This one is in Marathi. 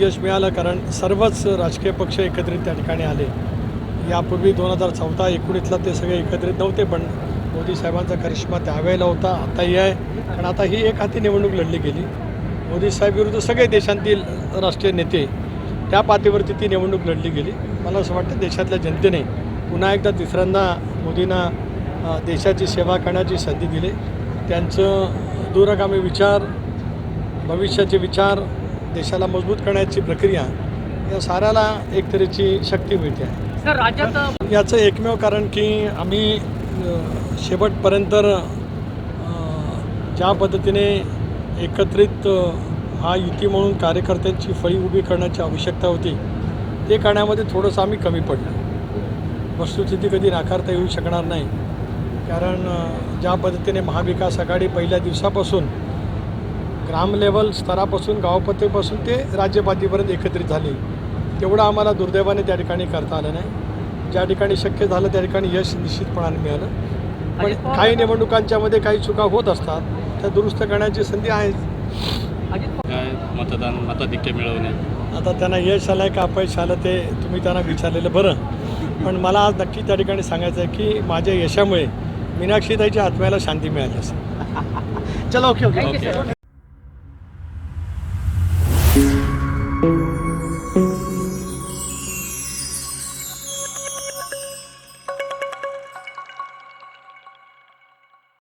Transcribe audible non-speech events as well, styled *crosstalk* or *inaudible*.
यश मिळालं कारण सर्वच राजकीय पक्ष एकत्रित त्या ठिकाणी आले. यापूर्वी दोन हजार चौदा एकोणीसला ते सगळे एकत्रित नव्हते पण मोदी साहेबांचा करिश्मा त्यावेळेला होता आताही आहे. कारण आता ही एक हाती निवडणूक लढली गेली. मोदी साहेब विरुद्ध सगळे देशांतील राष्ट्रीय नेते त्या पातळीवरती ती निवडणूक लढली गेली. मला असं वाटतं देशातल्या जनतेने पुन्हा एकदा तिसऱ्यांदा मोदींना देशाची सेवा करण्याची संधी दिली. त्यांचं दूरगामी विचार भविष्याचे विचार देशाला मजबूत करण्याची प्रक्रिया या साऱ्याला एक तऱ्हेची शक्ती मिळते. आहे सर राज्यात याचं एकमेव कारण की आम्ही शेवटपर्यंत ज्या पद्धतीने एकत्रित हा युती म्हणून कार्यकर्त्यांची फळी उभी करण्याची आवश्यकता होती ते करण्यामध्ये थोडंसं आम्ही कमी पडलो. वस्तुस्थिती कधी नाकारता येऊ शकणार नाही. कारण ज्या पद्धतीने महाविकास आघाडी पहिल्या दिवसापासून ग्राम लेवल स्तरापासून गावपातळीपासून ते राज्यपातळीपर्यंत एकत्रित झाली. तेवढं आम्हाला दुर्दैवाने त्या ठिकाणी करता आलं नाही. ज्या ठिकाणी शक्य झालं त्या ठिकाणी यश निश्चितपणाने मिळालं. पण काही निवडणुकांच्यामध्ये काही चुका होत असतात त्या दुरुस्त करण्याची संधी आहे अजित पवार काय मतदान मताधिक्य मिळवणे? आता त्यांना यश आलं आहे का अपयश आलं ते तुम्ही त्यांना विचारलेलं बरं. पण मला आज नक्की त्या ठिकाणी सांगायचं आहे की माझ्या यशामुळे मीनाक्षीताईच्या आत्म्याला शांती मिळाली असेल. *laughs* चलो ओके. ओके.